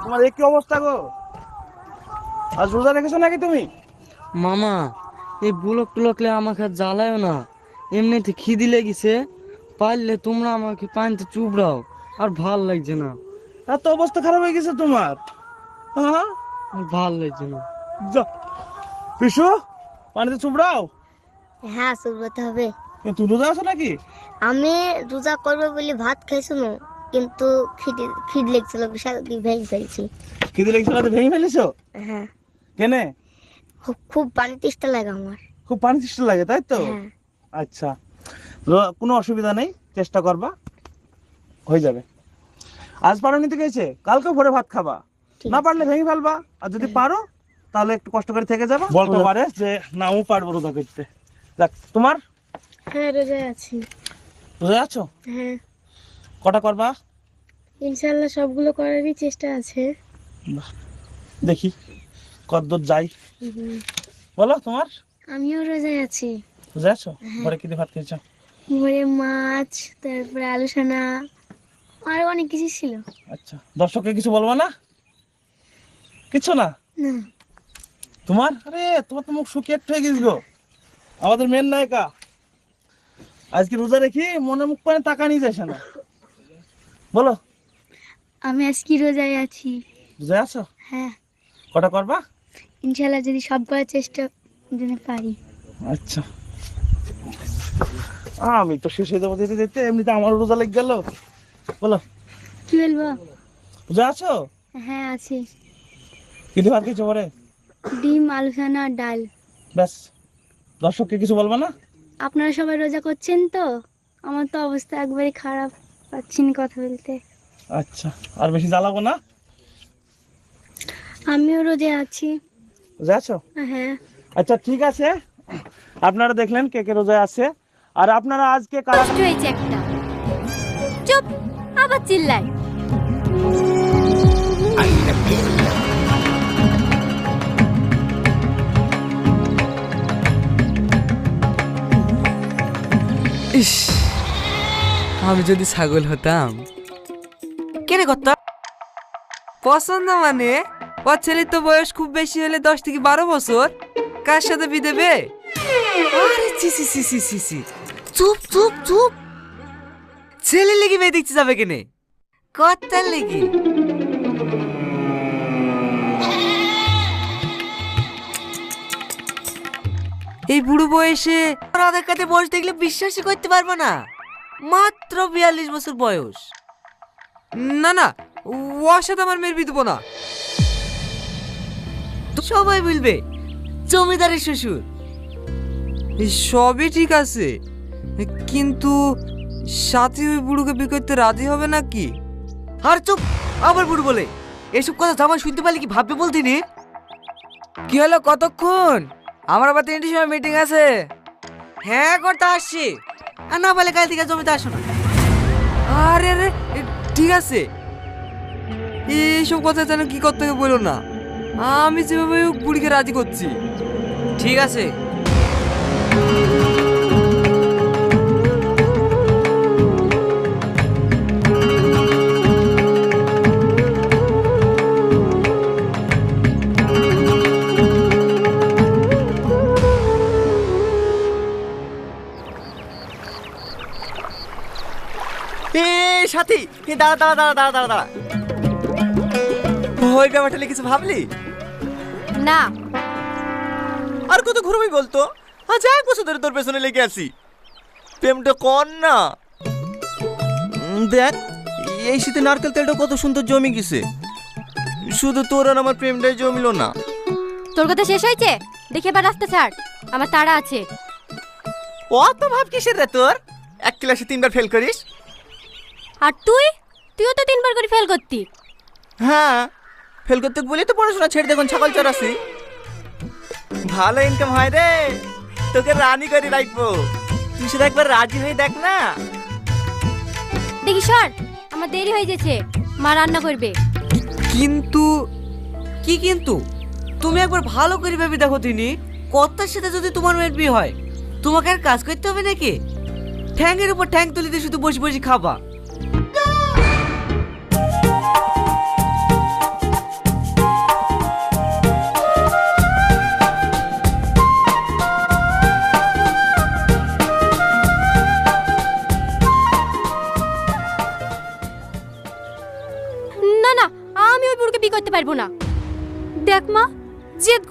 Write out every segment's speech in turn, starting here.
তোমার এই কি অবস্থা গো? আজ রোজা রেখেছো নাকি তুমি? মামা এই বুলক টুলকলে আমাকে আর জ্বালায় না। এমনিতে খিদি লেগেছে পারলে তোমরা আমাকে পানিতে চুবড়াও আর ভালো লাগছে না। এত অবস্থা খারাপ হয়ে গেছে তোমার? হ্যাঁ? ভালো লাগছে না। যা। পিসু পানিতে চুপড়াও হ্যাঁ শুভতে হবে। এ, তুমি রোজা আছো নাকি? আমি রোজা করব বলে ভাত খাইছিল কিন্তু খিদে খিদ লেগছিল বিশাল ভেঙে ফেলছি। খিদে লেগেছিল তো ভেঙে ফেলেছো? হ্যাঁ। কেনে? খুব খুব পানি তেষ্টা লাগে আমার। খুব পানি তৃষ্ণা লাগে তাই তো? হ্যাঁ। আচ্ছা। কোনো অসুবিধা নেই চেষ্টা করবা। হয়ে যাবে। আজ পারো নিতে গেছে কালকে ভোরে ভাত খাবা। না পারলে ভেঙে ফেলবা। আর যদি পারো তাহলে একটু কষ্ট করে থেকে যাবা। বলতে পারে যে না ও পারব রোজা করতে। দেখ তোমার? হ্যাঁ রোজায় আছি। রোজা আছো? হ্যাঁ। কটা করবা? ইনশাল্লাহ সবগুলো করারই চেষ্টা আছে। দেখি কতদূর যাই। বলো তোমার? আমিও রোজায় আছি। রোজা আছো? ঘরে কি ভাত খেয়েছো? ভোরে মাছ তারপরে আলু সানা আর অনেক কিছু ছিল। আচ্ছা দর্শককে কিছু বলব না? কিছু না? না। তোমার? আরে তোমার তো মুখ শুকিয়ে হয়ে গেছিল আমাদের মেন নায়িকা। আজকে রোজা রেখি মনে মুখ পানে টাকা নিয়ে যাস না। বলো। আমি আজকে রোজায় আছি। রোজা আছো? হ্যাঁ। কটা করবা? ইনশাল্লাহ যদি সব করার চেষ্টা যদি পারি। আচ্ছা। আমি তো শেষ হয়ে যাব যেতে যেতে এমনিতে আমার রোজা লেগে গেল। বলো। কি বলব? রোজা আছো? হ্যাঁ আছি। কিন্তু ভাত খেয়েছো পরে ডিম আলু সানা ডাল। ব্যাস। দর্শককে কিছু বলব না? আপনারা সবাই রোজা করছেন তো? আমার তো অবস্থা একবারে খারাপ পাচ্ছি না কথা বলতে। আচ্ছা আর বেশি জ্বালাবো না? আমিও রোজে আছি। রোজা আছো? হ্যাঁ। আচ্ছা ঠিক আছে। আপনারা দেখলেন কে কে রোজায় আছে। আর আপনারা আজকে কষ্ট হয়েছে একটা। চুপ আবার চিল্লাই। ইস আমি যদি ছাগল হতাম কেন করতাম পছন্দ মানে? ওর ছেলের তো বয়স খুব বেশি হলে দশ থেকে বারো বছর। কার সাথে বিয়ে দেবে? আরে সি সি সি সি সি সি চুপ চুপ চুপ। ছেলে লেগে মেয়ে যাবে কেনে? লেগে। এই বুড়ো বয়সে আধার কার্ডে বয়স দেখলে বিশ্বাসই করতে পারব না। মাত্র বিয়াল্লিশ বছর বয়স। না না ওর সাথে আমার মেয়ের বিয়ে দেবো না। সবাই বলবে জমিদারের শ্বশুর। সবই ঠিক আছে কিন্তু সাথী ওই বুড়োকে বিয়ে করতে রাজি হবে নাকি? আর চুপ আবার বুড়ো বলে এসব কথা জামাই শুনতে পারলে কি ভাববে বলতিনি কি হলো কতক্ষণ? আমার আবার তিনটির সময় মিটিং আছে। হ্যাঁ করতে আসছি। আর না বলে কাল থেকে জমিতে আসো না। আরে এ, ঠিক আছে এইসব কথা যেন কি করতে হবে বলো না। আমি যেভাবে বুড়িকে রাজি করছি। ঠিক আছে। সাথী। দাঁড়া দাঁড়া দাঁড়া দাঁড়া দাঁড়া দাঁড়া। ওই ব্যাপারটা কিছু ভাবলি? না। আর কত ঘুরবি বলতো? আজ এক বছর ধরে তোর পেছনে লেগে আছি। প্রেমটা কর না। দেখ এই শীতে নারকেল তেলটা কত সুন্দর জমি গেছে। শুধু তোর আর আমার প্রেমটাই জমিলো না। তোর কথা শেষ হয়েছে? দেখে এবার রাস্তা ছাড়। আমার তাড়া আছে। অত ভাব কিসের রে তোর? এক ক্লাসে তিনবার ফেল করিস? আর তুই? তুইও তো তিনবার করে ফেল করতি। হ্যাঁ ফেল করতে বলি তো পড়াশোনা ছেড়ে দেখুন ছাগল চড়াসি। ভালো ইনকাম হয় রে তোকে রানি করে রাখব। তুই শুধু একবার রাজি হয়ে দেখ না। দেখি সর আমার দেরি হয়ে গেছে মা রান্না করবে। কিন্তু কি কিন্তু? তুমি একবার ভালো করে ভেবে দেখো তিনি কর্তার সাথে যদি তোমার মেয়ের বিয়ে হয় তোমাকে আর কাজ করতে হবে নাকি? ঠ্যাংয়ের উপর ঠ্যাং তুলিতে শুধু বসে বসে খাবা।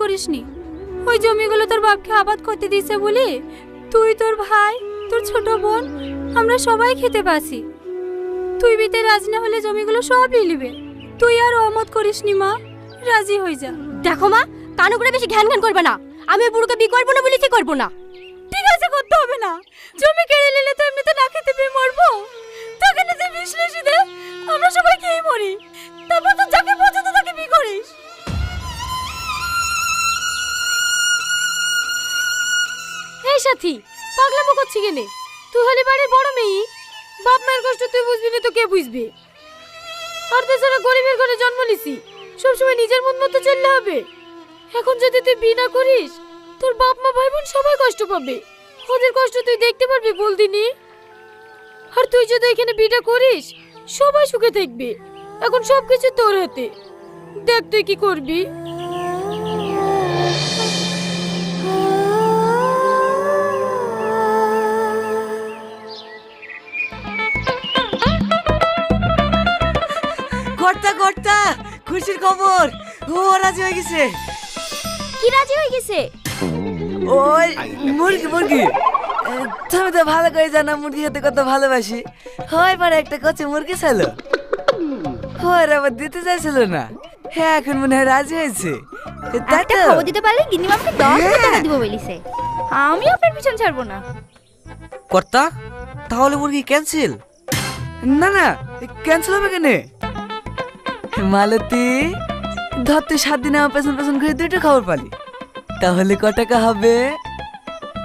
করিসনি? ওই জমিগুলো তোর বাপকে আবাদ করতে দিয়েছে বলি? তুই তোর ভাই তোর ছোট বোন আমরা সবাই খেতে পাসি তুই বিতে রাজি না হলে জমিগুলো সব নিলিবে তুই আর অমত করিসনি মা। রাজি হয়ে যা। দেখো মা কানো করে বেশি ঘ্যান ঘ্যান করবে না। আমি বুড়োকে বিয়ে করব না বলেছি করব না? ঠিক আছে করতে হবে না। জমি কেড়ে নিলে তো এমনিতে না খেতে পেয়ে মরবো। তোকে না যে বিশ্লেষী দে। আমরা সবাই খেয়ে মরি। তারপর তো যাকে পছন্দ তাকে বিয়ে করিস এই সাথী, পাগলামো করছি কেনে? তুই হলি বাড়ির বড় মেয়ে? বাপ মায়ের কষ্ট তুই বুঝবি না, তো কে বুঝবে? আর তাছাড়া গরিবের ঘরে জন্ম নিছি, সবসময় নিজের মন মতো চললে হবে। এখন যদি তুই বিয়ে না করিস, তোর বাপ মা, ভাই বোন সবাই কষ্ট পাবে। ওদের কষ্ট তুই দেখতে পারবি বল দিনি আর তুই যদি এখানে বিয়েটা করিস, সবাই সুখে থাকবে। এখন সবকিছু তোর হাতে। দেখ তুই কি করবি। কর্তা কর্তা খুশির খবর। ও রাজি হয়ে গেছে। কি রাজি হয়ে গেছে? ওই মুরগি মুরগি। তুমি তো ভালো করে জানো মুরগি খেতে কত ভালোবাসি। হয় পরে একটা কচি মুরগি ছিল ওর আবার দিতে চাইছিল না। হ্যাঁ এখন মনে হয় রাজি হয়েছে। তাই তো। খবর দিতে পারলে গিন্নি মামকে দশ টাকা দিব বলিছে। আমি আপনার পিছন ছাড়বো না। কর্তা তাহলে মুরগি ক্যান্সেল না না ক্যান্সেল হবে কেন? মালতী ধর তুই সাত দিন আমার পেছন পেছন ঘুরে দুটো খবর পালি। তাহলে ক টাকা হবে?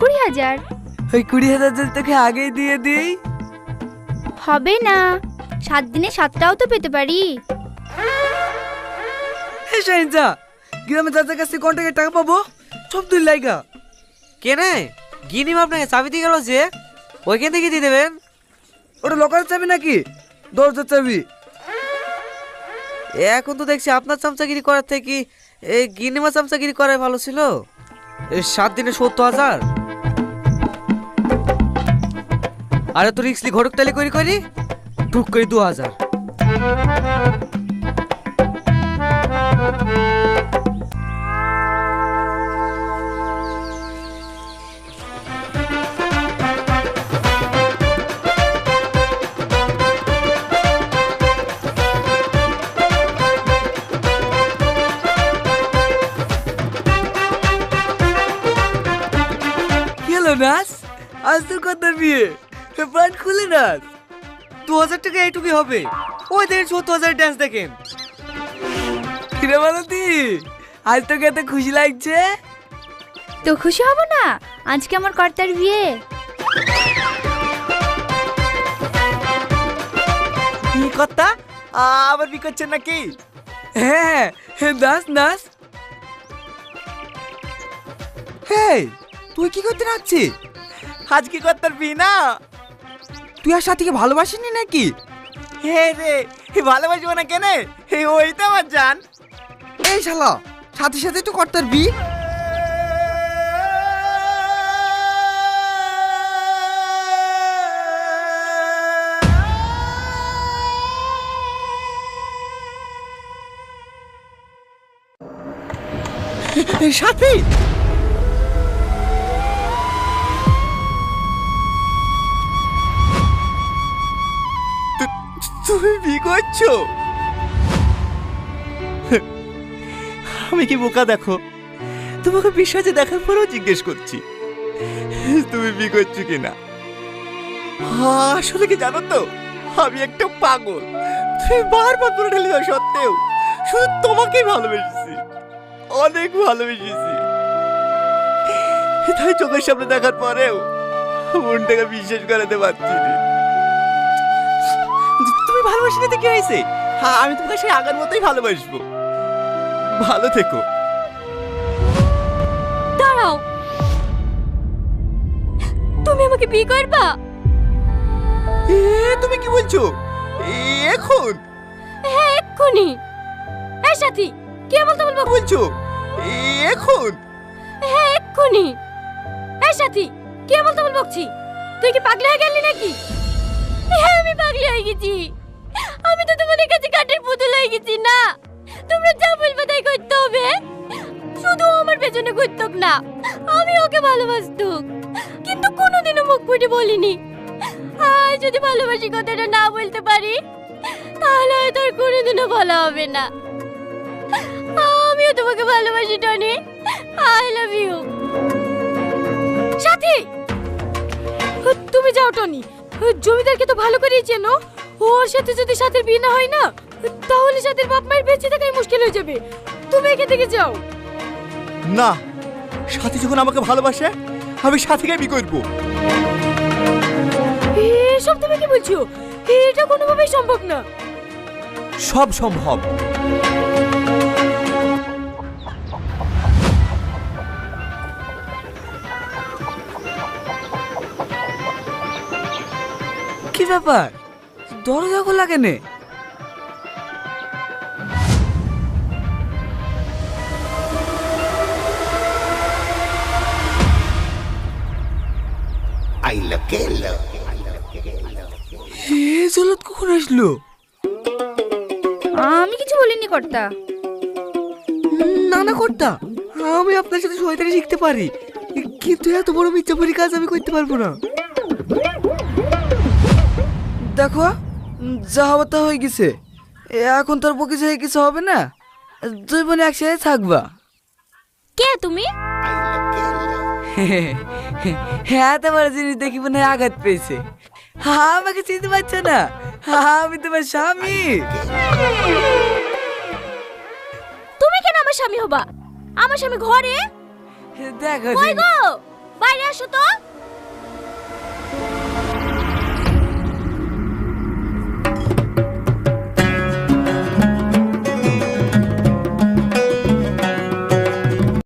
কুড়ি হাজার। ওই কুড়ি হাজার যদি তোকে আগেই দিয়ে দিই। হবে না। সাত দিনে সাতটাও তো পেতে পারি। হে শাহিনজা গ্রামে চাচার কাছ থেকে কন্টাক্টের টাকা পাবো? সব তুই লাইগা। কেনে গিনিম আপনাকে চাবি দিয়ে গেল যে? ওইখান থেকে দিয়ে দেবেন? ওটা লোকাল চাবি নাকি? দরজার চাবি। এখন তো দেখছি আপনার চামচাগিরি করার থেকে এই গিনিমা চামচাগিরি করাই ভালো ছিল। এই সাত দিনে সত্তর হাজার। আরে তো রিক্সলি ঘটক তালি করি করি? ঢুক করি দু হাজার। হলো নাচ আজ তোর কথা বিয়ে। প্রাণ খুলে নাচ দু হাজার টাকা এইটুকুই হবে। ওই দেখেন সত্তর হাজার ড্যান্স দেখেন। কিরে মালতী আজ তোকে এত খুশি লাগছে? তো খুশি হব না? আজকে আমার কর্তার বিয়ে। কি কথা আবার বি করছেন নাকি? হ্যাঁ হ্যাঁ নাচ নাচ হেই তুই কি করতে নাচছিস? আজ কি করতে পারবি না তুই আর সাথীকে ভালোবাসিনি নাকি? হে রে ভালোবাসবো না কেন? হে ওই তো আমার জান। এই শালা সাথে সাথে তো করতে পারবি সাথী! করছ? আমি কি বোকা দেখো? তোমাকে বিশ্বাসে দেখার পরেও জিজ্ঞেস করছি। তুমি বি করছ কিনা? আসলে কি জানো তো? আমি একটা পাগল। তুমি বারবার করে ঢেলে দেওয়া সত্ত্বেও শুধু তোমাকেই ভালোবেসেছি। অনেক ভালোবেসেছি। তাই চোখের সামনে দেখার পরেও মনটাকে বিশ্বাস করাতে পারছি না। ভালোবাসি না তো কি হয়েছে? হ্যাঁ আমি তোমাকে সেই আগের মতোই ভালোবাসবো। ভালো থেকো। দাঁড়াও। তুমি আমাকে বিয়ে করবা? এ তুমি কি বলছো? এখন? হ্যাঁ এক্ষুনি। এই সাথী কে বলতে বলব? বলছো? এখন? হ্যাঁ এক্ষুনি। এই সাথী কে বলতে বলব বকছি? তুই কি পাগলি হয়ে গেলি নাকি? হ্যাঁ আমি পাগলি হয়ে গেছি। আমি তো তোমাদের কাছে কাঠের পুতুল হয়ে গেছি, না। তোমরা যা বলবে তাই করতে হবে। শুধু আমার পেছনে ঘুরতক না, আমি ওকে ভালোবাসতুক। কিন্তু কোনোদিনও মুখ ফুটে বলিনি। আর যদি ভালোবাসি কথাটা না বলতে পারি, তাহলে হয়তো আর কোনোদিনও বলা হবে না। আমিও তোমাকে ভালোবাসি, টনি। আই লাভ ইউ সাথী! তুমি যাও, টনি। জমিদারকে তো ভালো করেই চেনো। ওর সাথে যদি সাথের বিয়ে না হয় না তাহলে সাথের বাপ মায়ের বেঁচে থাকাই মুশকিল হয়ে যাবে। তুমি এখান থেকে যাও। না সাথী যখন আমাকে ভালোবাসে আমি সাথীকে বি করব। এসব তুমি কি বলছো? এটা কোনোভাবেই সম্ভব না। সব সম্ভব। কি ব্যাপার? দরজা খোলা কেনে? এ জলত কখন আসলো? আমি কিছু বলিনি কর্তা। না না কর্তা। আমি আপনার সাথে শয়তানি শিখতে পারি। কিন্তু এত বড় মিথ্যাপুরি কাজ আমি করতে পারব না। দেখো যা হবার তা হয়ে গেছে। এখন তোর বকে হয়ে কিছু হবে না? দুই বোন একসাথে থাকবা। কে তুমি? হ্যাঁ তোমার জিনিস দেখি মনে আঘাত পেয়েছে। হ্যাঁ আমাকে চিনতে পারছ না? আমি তোমার স্বামী। তুমি কেন আমার স্বামী হবা? আমার স্বামী ঘরে? দেখো বাইরে আসো তো।